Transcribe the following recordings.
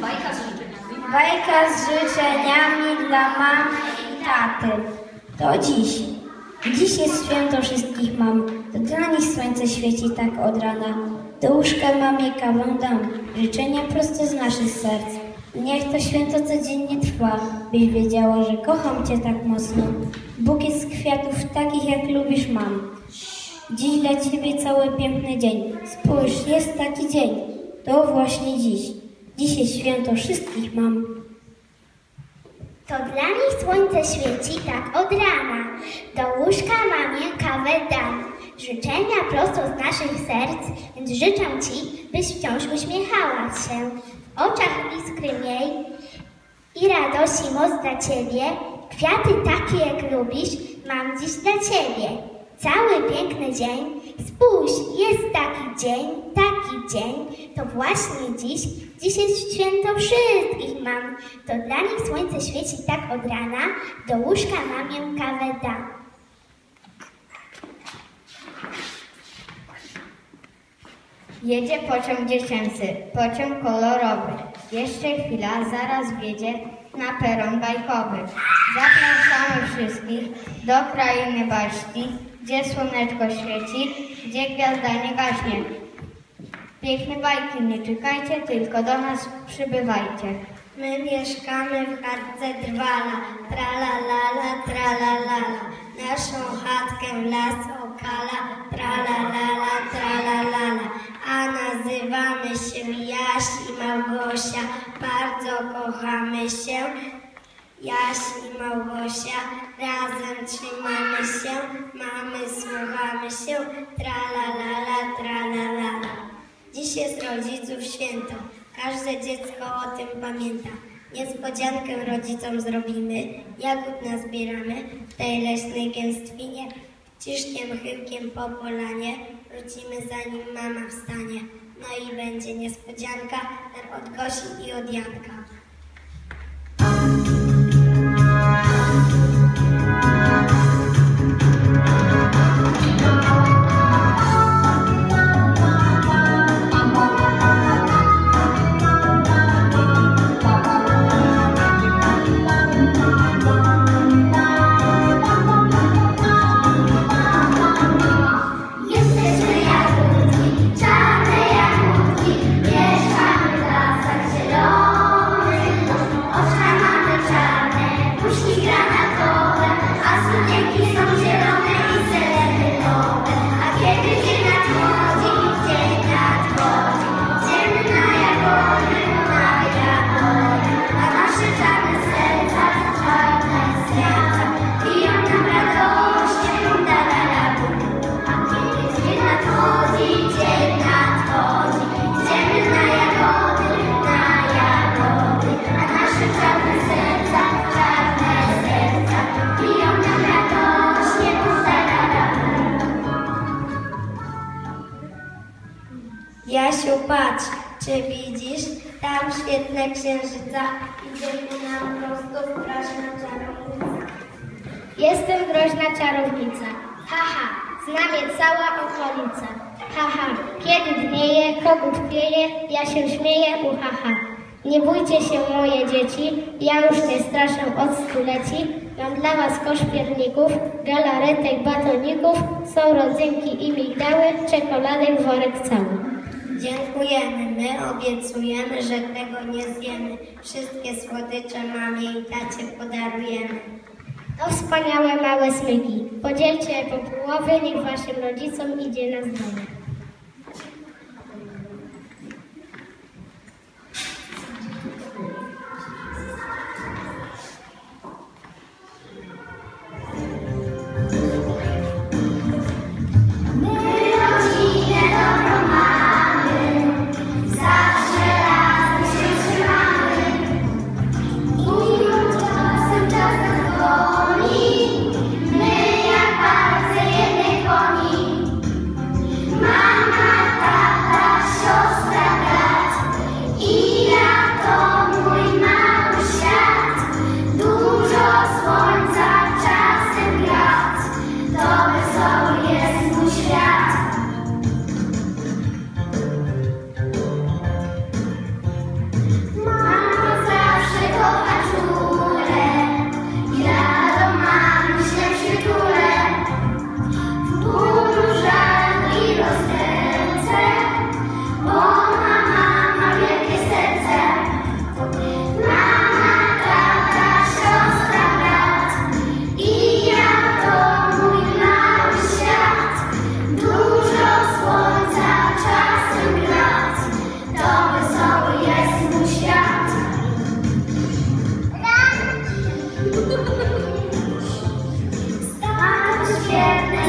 Bajka z życzeniami. Bajka z życzeniami dla mamy i taty. To dziś. Dziś jest święto wszystkich mam. To dla nich słońce świeci tak od rana. Do łóżka mamie kawę dam. Życzenia prosto z naszych serc. Niech to święto codziennie trwa, byś wiedziała, że kocham Cię tak mocno. Bukiet z kwiatów takich jak lubisz mam. Dziś dla Ciebie cały piękny dzień. Spójrz, jest taki dzień. To właśnie dziś. Jest święto wszystkich mam. To dla nich słońce świeci tak od rana. Do łóżka mamie kawę dam. Życzenia prosto z naszych serc, więc życzę Ci, byś wciąż uśmiechała się. W oczach iskry miej i radości moc dla Ciebie. Kwiaty takie jak lubisz mam dziś dla Ciebie. Cały piękny dzień, spójrz, jest taki dzień, taki dzień, to właśnie dziś, dziś jest święto wszystkich mam. To dla nich słońce świeci tak od rana, do łóżka mamie kawę dam. Jedzie pociąg dziecięcy, pociąg kolorowy. Jeszcze chwila, zaraz wjedzie na peron bajkowy. Zapraszamy wszystkich do krainy baśni, gdzie słoneczko świeci, gdzie gwiazda nie gaśnie. Piękne bajki, nie czekajcie, tylko do nas przybywajcie. My mieszkamy w chatce drwala, tralalala, tralalala. Naszą chatkę las okala, tralalala, tralalala. A nazywamy się Jaś i Małgosia, bardzo kochamy się. Jaś i Małgosia, razem trzymamy mamy, słuchamy się, tralalala, tralalala. Dziś jest rodziców święto. Każde dziecko o tym pamięta. Niespodziankę rodzicom zrobimy, jagód nazbieramy w tej leśnej gęstwinie. Ciszkiem, chyłkiem po polanie wrócimy zanim mama wstanie. No i będzie niespodzianka dar od Gosi i od Janka. Patrz, czy widzisz? Tam świetne księżyca idzie ku nam prosto straszna czarownica. Jestem groźna czarownica. Haha, zna mnie cała okolica. Haha, kiedy dnieje, kogut pieje, ja się śmieję, uhaha. Nie bójcie się moje dzieci, ja już nie straszę od stuleci. Mam dla was kosz pierników, galaretek, batoników, są rodzynki i migdały, czekoladek worek cały. Dziękujemy, my obiecujemy, że tego nie zjemy. Wszystkie słodycze mamie i tacie podarujemy. To wspaniałe małe smyki. Podzielcie je po połowie, niech waszym rodzicom idzie na zdrowie.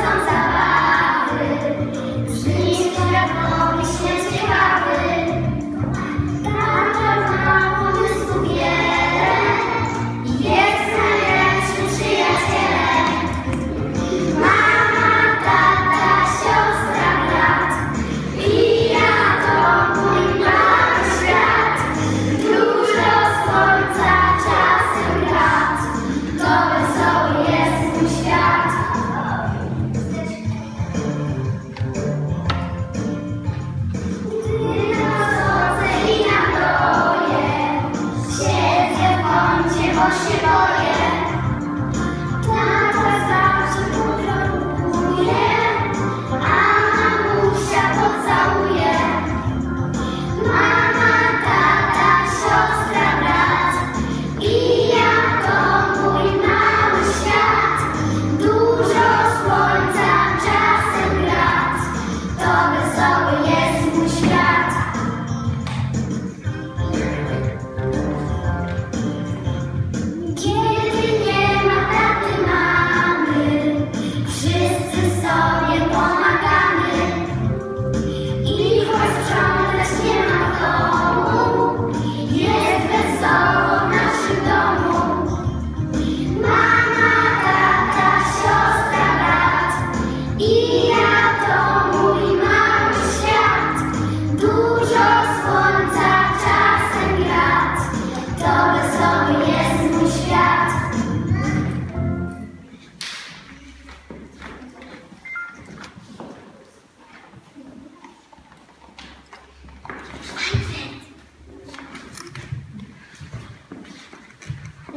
songs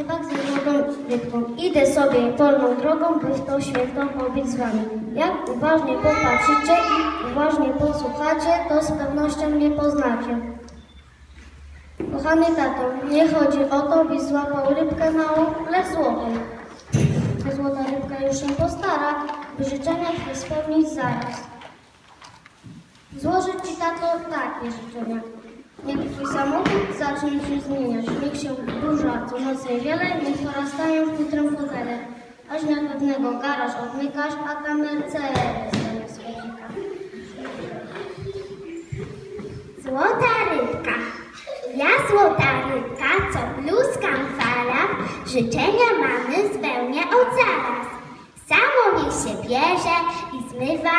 Rybak z młodą rybką. Idę sobie polną drogą, by w tą świętą pobiec z wami. Jak uważnie popatrzycie i uważnie posłuchacie, to z pewnością mnie poznacie. Kochany tato, nie chodzi o to, byś złapał rybkę małą, lecz złotą. Ta złota rybka już się postara, by życzenia twoje spełnić zaraz. Złożę ci tato takie życzenia. Niech twój samochód zacznie się zmieniać. Niech się burza co nocy wiele, niech porastają futrem fotele. Aż na pewnego garaż odmykasz, a tam Mercedes zamiast słowika. Złota rybka. Ja złota rybka, co pluskam fala, życzenia mamy spełnię od zaraz. Samo niech się bierze i zmywa,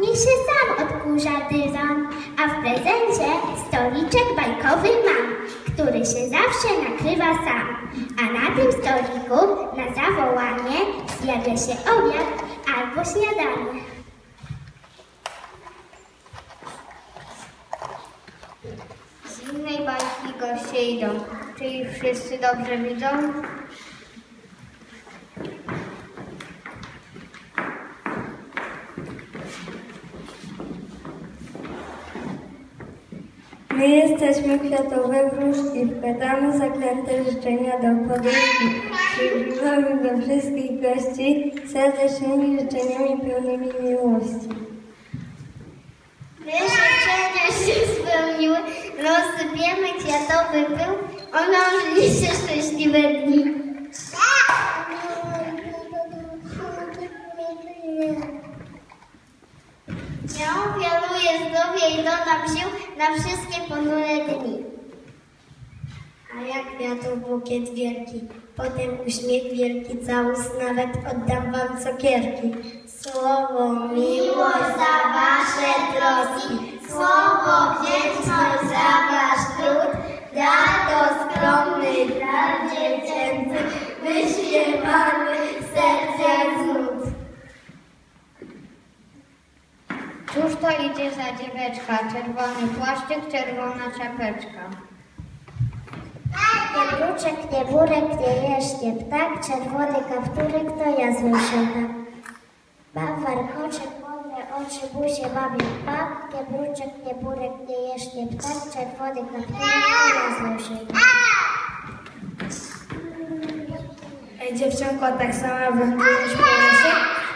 niech się sam odkurza dywan, a w prezencie stoliczek bajkowy mam, który się zawsze nakrywa sam. A na tym stoliku na zawołanie zjawia się obiad albo śniadanie. Z innej bajki goście idą. Czy wszyscy dobrze widzą? My jesteśmy kwiatowe wróżki, wkładamy zaklęte życzenia do poduszki. Przybywamy do wszystkich gości serdecznymi życzeniami pełnymi miłości. My życzenia się spełniły, rozsypiemy kwiatowy pył, omnożyli się szczęśliwe dni. Ja zdrowie i dodam sił na wszystkie ponure dni. A jak kwiatów bukiet wielki, potem uśmiech wielki całus, nawet oddam wam cukierki. Słowo miłość za wasze troski, słowo wdzięczność za wasz trud, dar to skromny dar dziecięcy, wyśpiewany serc jak z nut. Cóż to idzie za dzieweczka? Czerwony płaszczyk, czerwona czapeczka. Nie bruczek, nie burek, nie jeżdżnie ptak, czerwony kapturek to ja złyszona. Mam warkoczek, mądre oczy, buzie mam jak bab, nie bruczek, nie burek, nie jeżdżnie ptak, czerwony kapturek to ja złyszona. Ej dziewczynko, tak po lesie?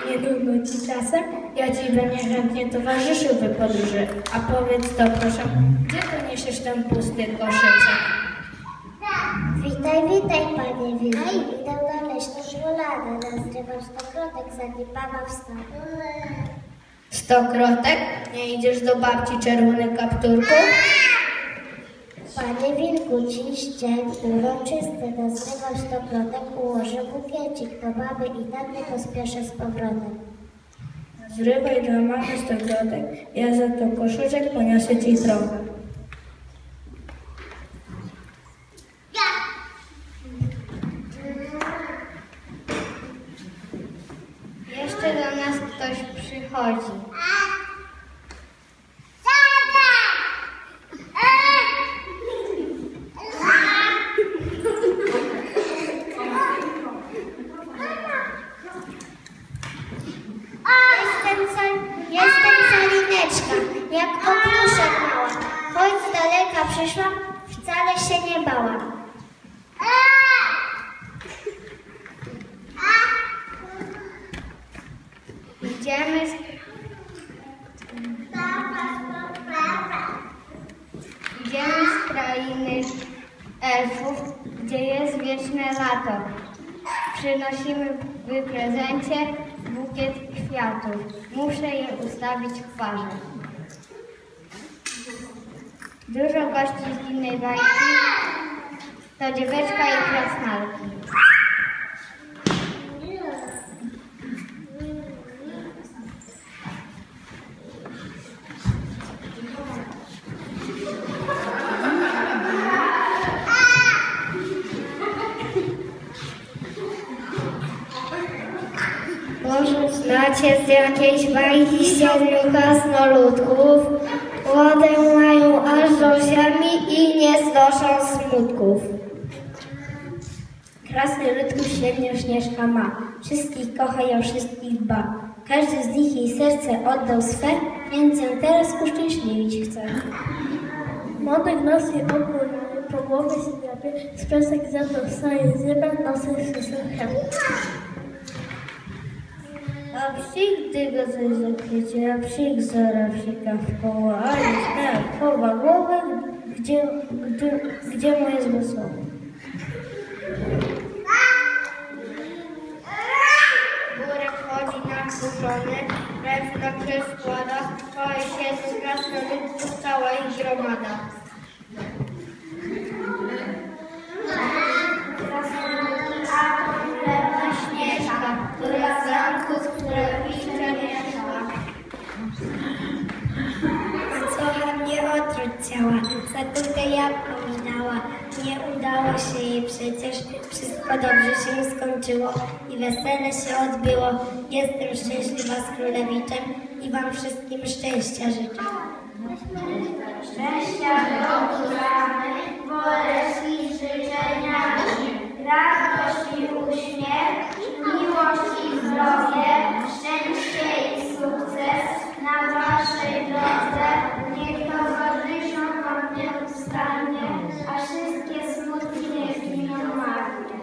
Niedługo ci czasem? Ja ci będę chętnie towarzyszył w podróży. A powiedz to proszę, gdzie ty niesiesz ten pusty koszyczek? Witaj, witaj, panie Wilki. Idę na leśną żuladę, nazrywam stokrotek, zanim mama wstanie. Stokrotek? Nie idziesz do babci czerwony kapturku? Panie Wilku, dziś dzień uroczysty, nazrywam stokrotek, ułożę bukiecik do mamy i taty pospieszę z powrotem. Zrywaj dla mamy stokrotek, ja za to koszyczek poniosę ci trochę. Jeszcze do nas ktoś przychodzi. Jestem, sal, jestem salineczka, jak okruszek mała. Choć z daleka przyszłam, wcale się nie bałam. Idziemy z... Idziemy z krainy elfów, gdzie jest wieczne lato. Przynosimy w prezencie bukiet kwiatów. Muszę je ustawić w parze. Dużo gości z innej bajki to dzieweczka i krasnalki. Może znacie z jakiejś bajki siedmiu krasnoludków? Łodę mają aż do ziemi i nie znoszą smutków. Krasny rytm średnią Śnieżka ma. Wszystkich kocha, ją wszystkich dba. Każdy z nich jej serce oddał swe, więc ją teraz uszczęśliwić chce. Młodych nos i okulary, po głowie się drapie, z piasek zabrał staje zjebać, nosem się A psik, gdy go coś zakrycie, a psik zora psika w koło, a nie śmiał chowa głowę, gdzie, gdzie, gdzie mu jest wesoło. Burek chodzi na kuszony, ręce krzyż składa, chwali się z krasnoludków cała ich gromada. Śnieżka, która z zamku z królewniczem mieszka. A co mnie otruć ciała, zatute jabłko minęła. Nie udało się jej przecież, wszystko dobrze się skończyło i wesele się odbyło. Jestem szczęśliwa z królewiczem i wam wszystkim szczęścia życzę. Szczęścia roku ramy, boleści życzeniami, radość i uśmiech, miłość i zdrowie, szczęście i sukces na waszej drodze. Niech towarzyszą wam nieustannie, a wszystkie smutki niech giną marnie.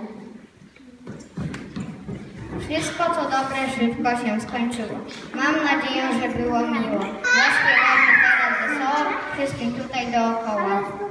Wszystko co dobre szybko się skończyło. Mam nadzieję, że było miło. Zaśpiewamy teraz wesoło wszystkim tutaj dookoła.